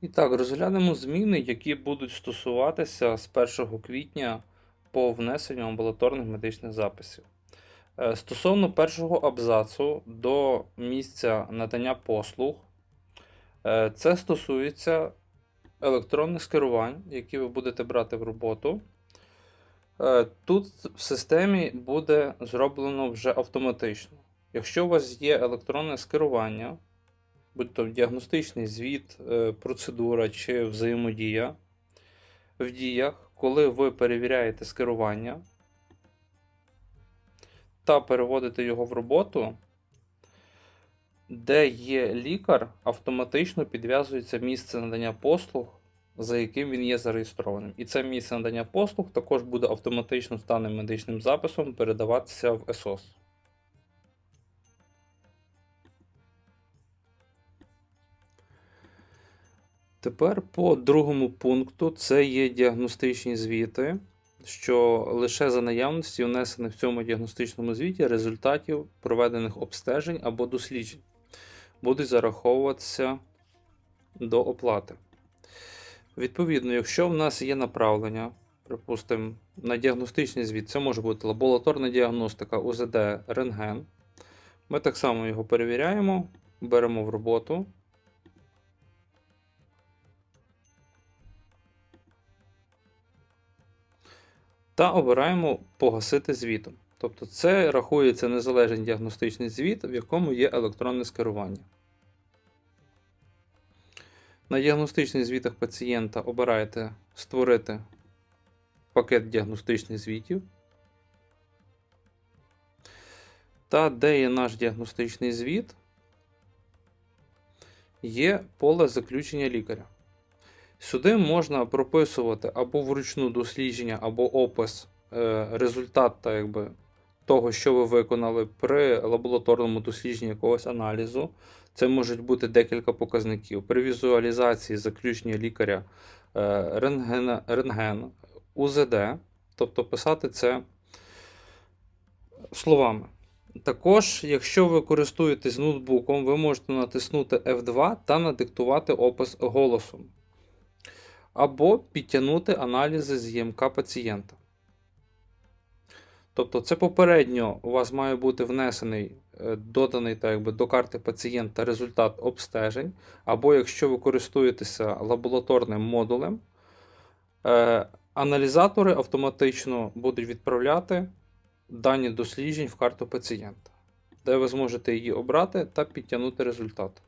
І так, розглянемо зміни, які будуть стосуватися з 1 квітня по внесенню амбулаторних медичних записів. Е, Стосовно першого абзацу до місця надання послуг, е, це стосується електронних скерувань, які ви будете брати в роботу. Е, Тут в системі буде зроблено вже автоматично. Якщо у вас є електронне скерування, будь то діагностичний звіт, е, процедура чи взаємодія в діях, коли ви перевіряєте скерування та переводите його в роботу, де є лікар, автоматично підв'язується місце надання послуг, за яким він є зареєстрованим. І це місце надання послуг також буде автоматично з даним медичним записом передаватися в ЕСОС. Тепер по другому пункту це є діагностичні звіти, що лише за наявності внесених в цьому діагностичному звіті результатів проведених обстежень або досліджень будуть зараховуватися до оплати. Відповідно, якщо в нас є направлення, припустимо, на діагностичний звіт, це може бути лабораторна діагностика, УЗД, рентген. Ми так само його перевіряємо, беремо в роботу. Та обираємо погасити звітом. Тобто це рахується незалежний діагностичний звіт, в якому є електронне скерування. На діагностичних звітах пацієнта обираєте Створити пакет діагностичних звітів. Та де є наш діагностичний звіт, є поле заключення лікаря. Сюди можна прописувати або вручну дослідження, або опис е, результат та, якби, того, що ви виконали при лабораторному дослідженні якогось аналізу. Це можуть бути декілька показників. При візуалізації заключення лікаря е, рентген, рентген, УЗД, тобто писати це словами. Також, якщо ви користуєтесь ноутбуком, ви можете натиснути F2 та надиктувати опис голосом або підтягнути аналізи з ЄМК пацієнта. Тобто, це попередньо у вас має бути внесений, е, доданий так якби, до карти пацієнта результат обстежень, або якщо ви користуєтеся лабораторним модулем, е, аналізатори автоматично будуть відправляти дані досліджень в карту пацієнта, де ви зможете її обрати та підтягнути результат.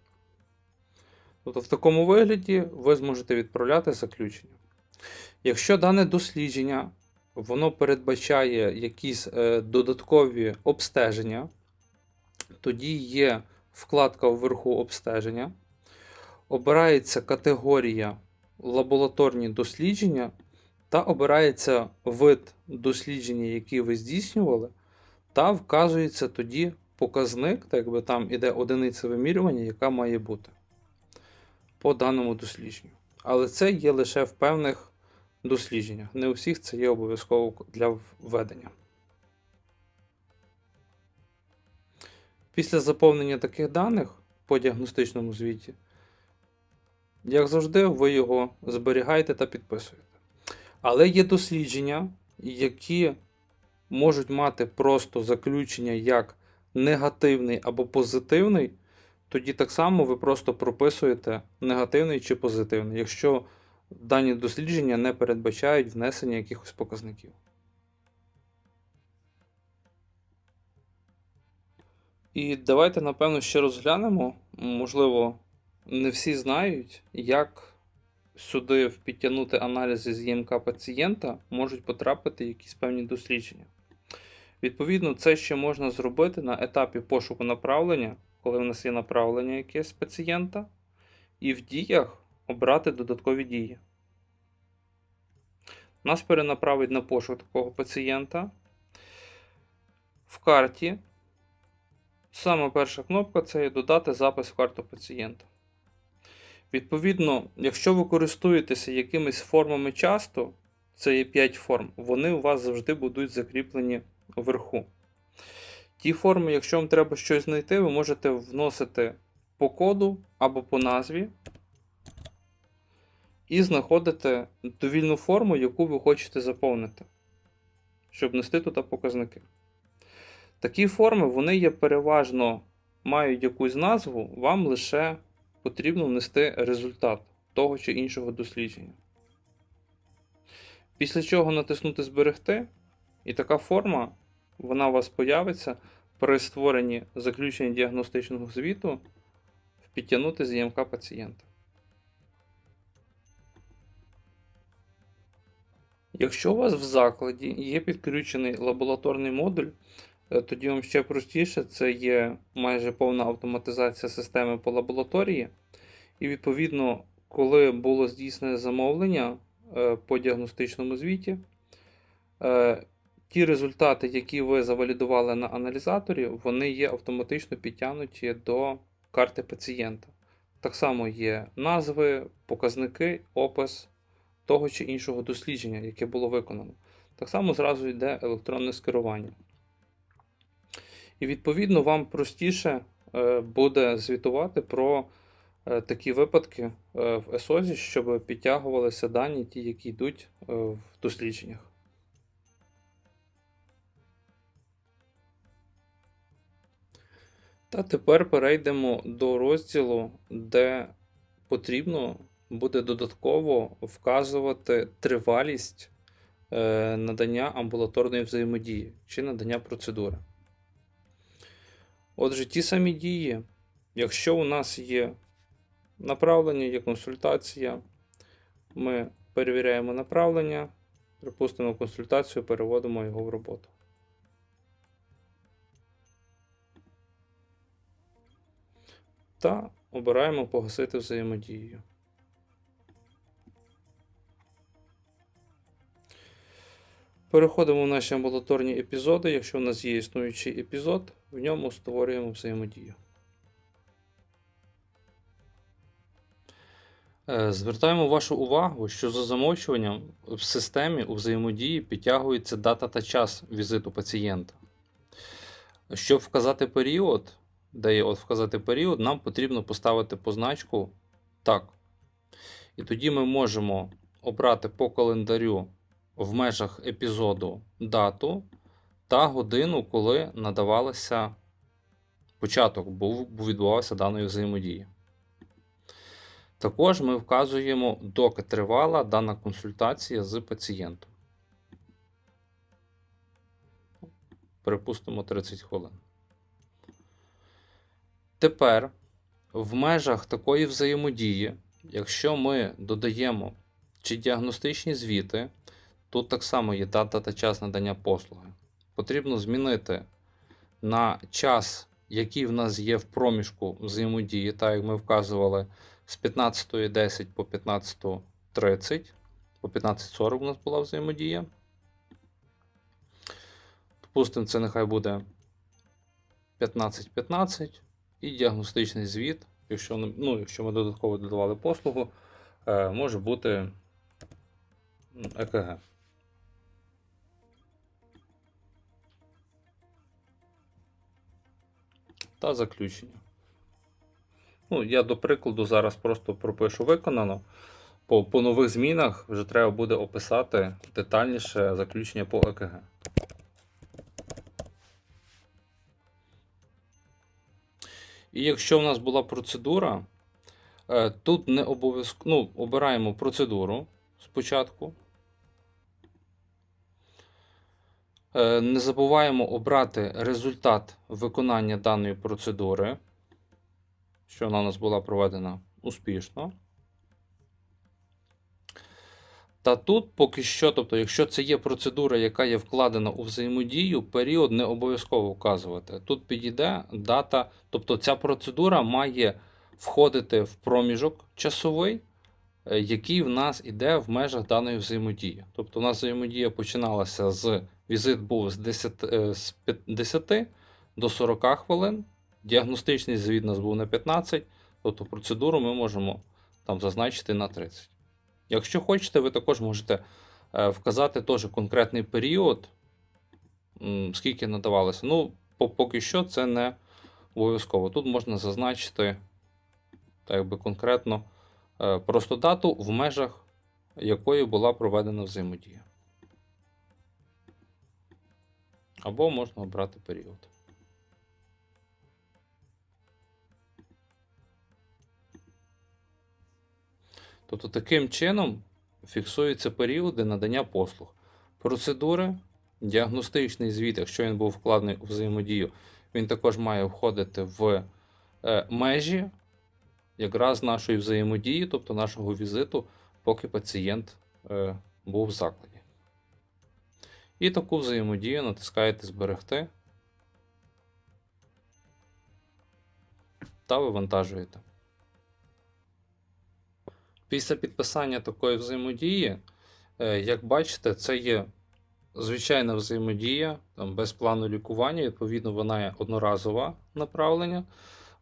Тобто в такому вигляді ви зможете відправляти заключення. Якщо дане дослідження воно передбачає якісь е, додаткові обстеження, тоді є вкладка вверху обстеження, обирається категорія лабораторні дослідження та обирається вид дослідження, які ви здійснювали, та вказується тоді показник, так якби там іде одиниця вимірювання, яка має бути по даному дослідженню. Але це є лише в певних дослідженнях. Не у всіх це є обов'язково для введення. Після заповнення таких даних по діагностичному звіті, як завжди, ви його зберігаєте та підписуєте. Але є дослідження, які можуть мати просто заключення як негативний або позитивний, тоді так само ви просто прописуєте негативний чи позитивний, якщо дані дослідження не передбачають внесення якихось показників. І давайте, напевно, ще розглянемо. Можливо, не всі знають, як сюди підтягнути аналізи з ЄМК пацієнта можуть потрапити якісь певні дослідження. Відповідно, це ще можна зробити на етапі пошуку направлення коли в нас є направлення якесь пацієнта, і в діях обрати додаткові дії. Нас перенаправить на пошук такого пацієнта. В карті. Саме перша кнопка це додати запис в карту пацієнта. Відповідно, якщо ви користуєтеся якимись формами часто, це є 5 форм, вони у вас завжди будуть закріплені вверху. Ті форми, якщо вам треба щось знайти, ви можете вносити по коду або по назві. і знаходите довільну форму, яку ви хочете заповнити, щоб нести туди показники. Такі форми вони є переважно мають якусь назву, вам лише потрібно внести результат того чи іншого дослідження. Після чого натиснути Зберегти, і така форма вона у вас появиться при створенні заключення діагностичного звіту підтягнути з пацієнта. Якщо у вас в закладі є підключений лабораторний модуль, е, тоді вам ще простіше це є майже повна автоматизація системи по лабораторії. І відповідно, коли було здійснене замовлення е, по діагностичному звіті, е, ті результати, які ви завалідували на аналізаторі, вони є автоматично підтягнуті до карти пацієнта. Так само є назви, показники, опис того чи іншого дослідження, яке було виконано. Так само зразу йде електронне скерування. І відповідно вам простіше е, буде звітувати про е, такі випадки е, в ЕСОЗі, щоб підтягувалися дані, ті, які йдуть в дослідженнях. Та тепер перейдемо до розділу, де потрібно буде додатково вказувати тривалість е, надання амбулаторної взаємодії чи надання процедури. Отже, ті самі дії, якщо у нас є направлення, є консультація, ми перевіряємо направлення, припустимо консультацію, переводимо його в роботу. Та обираємо погасити взаємодію. Переходимо в наші амбулаторні епізоди. Якщо у нас є існуючий епізод, в ньому створюємо взаємодію. Е, Звертаємо вашу увагу, що за замовчуванням в системі у взаємодії підтягується дата та час візиту пацієнта. Щоб вказати період, де є от вказати період, нам потрібно поставити позначку так. І тоді ми можемо обрати по календарю в межах епізоду дату та годину, коли надавалося початок, був відбувався даної взаємодії. Також ми вказуємо, доки тривала дана консультація з пацієнтом. Припустимо 30 хвилин. Тепер в межах такої взаємодії, якщо ми додаємо чи діагностичні звіти, тут так само є дата та час надання послуги. Потрібно змінити на час, який в нас є в проміжку взаємодії, так як ми вказували з 15.10 по 15.30, по 15.40 у нас була взаємодія. Допустимо, це нехай буде 15.15 і діагностичний звіт, якщо, ну, якщо ми додатково додавали послугу, е, може бути ЕКГ. Та заключення. Ну, я до прикладу зараз просто пропишу виконано. По, по нових змінах вже треба буде описати детальніше заключення по ЕКГ. І якщо в нас була процедура, е, тут не обов'язково ну, обираємо процедуру спочатку. Е, Не забуваємо обрати результат виконання даної процедури, що вона у нас була проведена успішно. Та тут поки що, тобто, якщо це є процедура, яка є вкладена у взаємодію, період не обов'язково вказувати. Тут підійде дата, тобто ця процедура має входити в проміжок часовий, е, який в нас іде в межах даної взаємодії. Тобто, у нас взаємодія починалася з візит був з 10, е, з 10 до 40 хвилин. Діагностичний звіт нас був на 15, тобто процедуру ми можемо там зазначити на 30. Якщо хочете, ви також можете е, вказати теж конкретний період, скільки надавалося. Ну, поки що це не обов'язково. Тут можна зазначити так якби конкретно е, просто дату в межах якою була проведена взаємодія. Або можна обрати період. Тобто таким чином фіксуються періоди надання послуг. Процедури, діагностичний звіт, якщо він був вкладений у взаємодію, він також має входити в е, межі якраз нашої взаємодії, тобто нашого візиту, поки пацієнт е, був в закладі. І таку взаємодію натискаєте Зберегти та вивантажуєте. Після підписання такої взаємодії, е, як бачите, це є звичайна взаємодія там, без плану лікування, відповідно, вона є одноразова направлення.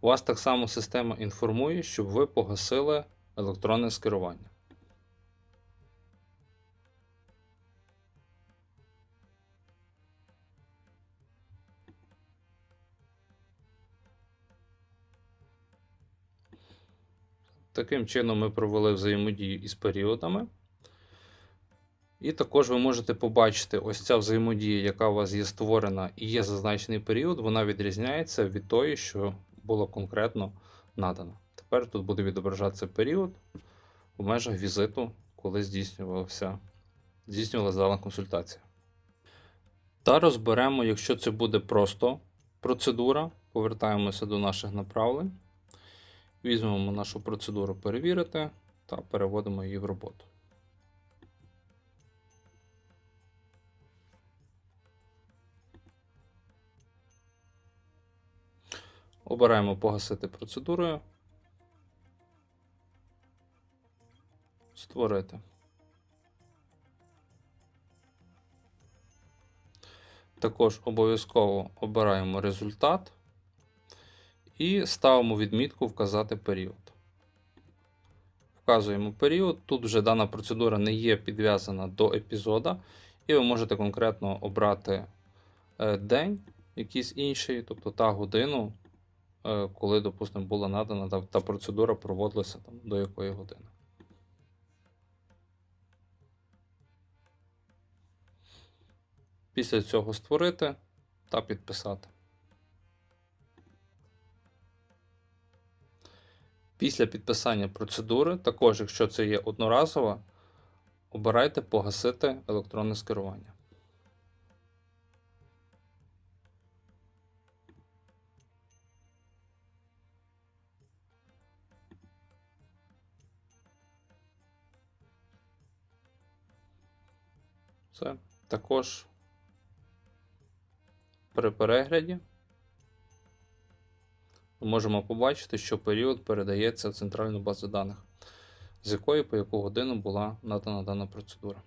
Вас так само система інформує, щоб ви погасили електронне скерування. Таким чином ми провели взаємодію із періодами. І також ви можете побачити ось ця взаємодія, яка у вас є створена і є зазначений період, вона відрізняється від тої, що було конкретно надано. Тепер тут буде відображатися період у межах візиту, коли здійснювалася, здійснювалася дана консультація. Та розберемо, якщо це буде просто процедура, повертаємося до наших направлень. Візьмемо нашу процедуру перевірити та переводимо її в роботу. Обираємо погасити процедурою. Створити. Також обов'язково обираємо результат і ставимо відмітку Вказати період. Вказуємо період. Тут вже дана процедура не є підв'язана до епізода, і ви можете конкретно обрати е, день, якийсь інший, тобто та годину, е, коли, допустимо, була надана та, процедура проводилася там, до якої години. Після цього створити та підписати. Після підписання процедури, також, якщо це є одноразова, обирайте погасити електронне скерування. Все. Також при перегляді ми можемо побачити, що період передається в центральну базу даних, з якої по яку годину була надана дана процедура.